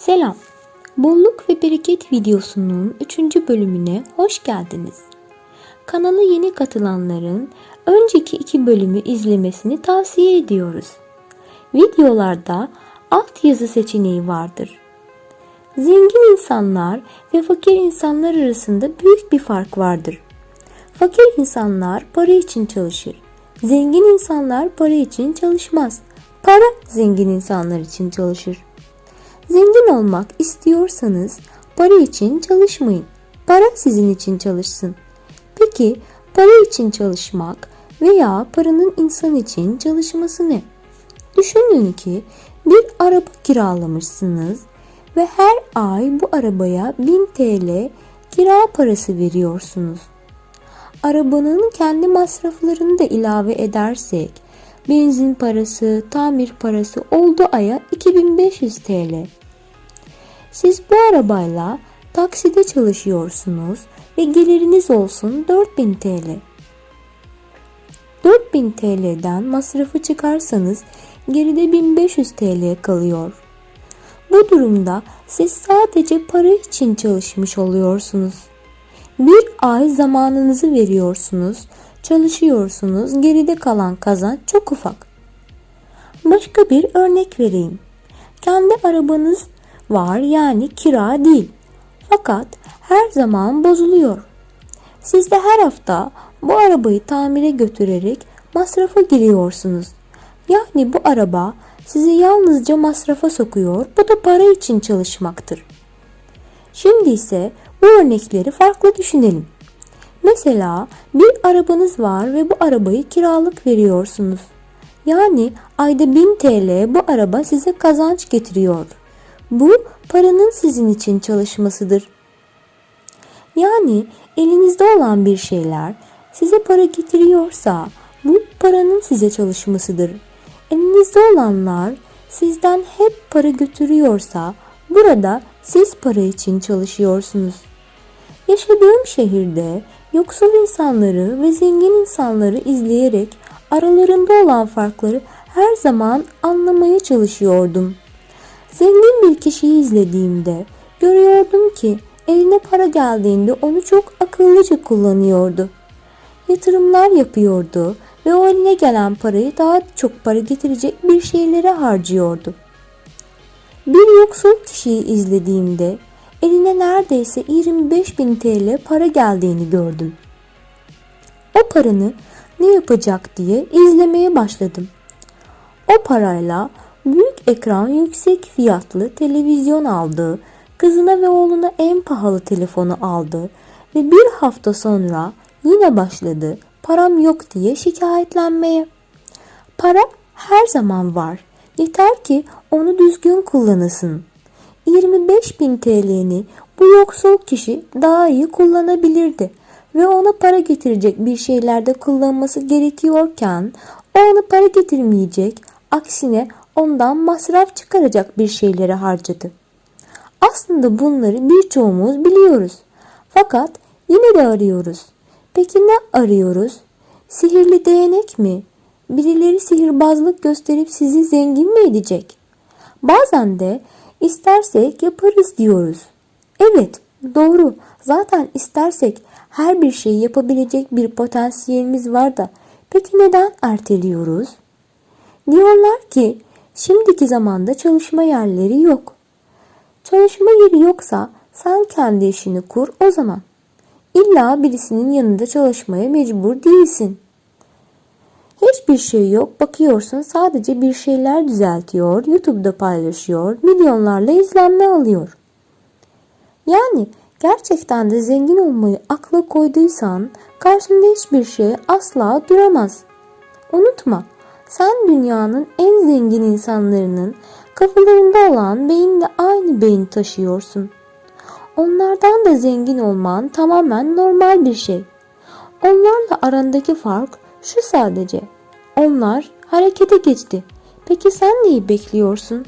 Selam. Bolluk ve bereket videosunun 3. bölümüne hoş geldiniz. Kanala yeni katılanların önceki iki bölümü izlemesini tavsiye ediyoruz. Videolarda alt yazı seçeneği vardır. Zengin insanlar ve fakir insanlar arasında büyük bir fark vardır. Fakir insanlar para için çalışır. Zengin insanlar para için çalışmaz. Para zengin insanlar için çalışır. Zengin olmak istiyorsanız para için çalışmayın. Para sizin için çalışsın. Peki para için çalışmak veya paranın insan için çalışması ne? Düşünün ki bir araba kiralamışsınız ve her ay bu arabaya 1000 TL kira parası veriyorsunuz. Arabanın kendi masraflarını da ilave edersek benzin parası, tamir parası oldu aya 2500 TL. Siz bu arabayla takside çalışıyorsunuz ve geliriniz olsun 4000 TL. 4000 TL'den masrafı çıkarsanız geride 1500 TL kalıyor. Bu durumda siz sadece para için çalışmış oluyorsunuz. Bir ay zamanınızı veriyorsunuz, çalışıyorsunuz, geride kalan kazanç çok ufak. Başka bir örnek vereyim. Kendi arabanız var yani kira değil. Fakat her zaman bozuluyor. Siz de her hafta bu arabayı tamire götürerek masrafa giriyorsunuz. Yani bu araba sizi yalnızca masrafa sokuyor. Bu da para için çalışmaktır. Şimdi ise bu örnekleri farklı düşünelim. Mesela bir arabanız var ve bu arabayı kiralık veriyorsunuz. Yani ayda 1000 TL bu araba size kazanç getiriyor. Bu paranın sizin için çalışmasıdır. Yani elinizde olan bir şeyler size para getiriyorsa bu paranın size çalışmasıdır. Elinizde olanlar sizden hep para götürüyorsa burada siz para için çalışıyorsunuz. Yaşadığım şehirde yoksul insanları ve zengin insanları izleyerek aralarında olan farkları her zaman anlamaya çalışıyordum. Zengin bir kişiyi izlediğimde görüyordum ki eline para geldiğinde onu çok akıllıca kullanıyordu. Yatırımlar yapıyordu ve o eline gelen parayı daha çok para getirecek bir şeylere harcıyordu. Bir yoksul kişiyi izlediğimde eline neredeyse 25 bin TL para geldiğini gördüm. O paranı ne yapacak diye izlemeye başladım. O parayla ekran yüksek fiyatlı televizyon aldı, kızına ve oğluna en pahalı telefonu aldı ve bir hafta sonra yine başladı param yok diye şikayetlenmeye. Para her zaman var. Yeter ki onu düzgün kullanasın. 25 bin TL'ni bu yoksul kişi daha iyi kullanabilirdi ve ona para getirecek bir şeylerde kullanması gerekiyorken o ona para getirmeyecek, aksine ondan masraf çıkaracak bir şeylere harcadı. Aslında bunları birçoğumuz biliyoruz. Fakat yine de arıyoruz. Peki ne arıyoruz? Sihirli değnek mi? Birileri sihirbazlık gösterip sizi zengin mi edecek? Bazen de istersek yaparız diyoruz. Evet, doğru. Zaten istersek her bir şeyi yapabilecek bir potansiyelimiz var da peki neden erteliyoruz? Diyorlar ki şimdiki zamanda çalışma yerleri yok. Çalışma yeri yoksa sen kendi işini kur o zaman. İlla birisinin yanında çalışmaya mecbur değilsin. Hiçbir şey yok. Bakıyorsun sadece bir şeyler düzeltiyor, YouTube'da paylaşıyor, milyonlarla izlenme alıyor. Yani gerçekten de zengin olmayı akla koyduysan karşında hiçbir şey asla duramaz. Unutma, sen dünyanın en zengin insanlarının kafalarında olan beyinle aynı beyin taşıyorsun. Onlardan da zengin olman tamamen normal bir şey. Onlarla arandaki fark şu sadece. Onlar harekete geçti. Peki sen neyi bekliyorsun?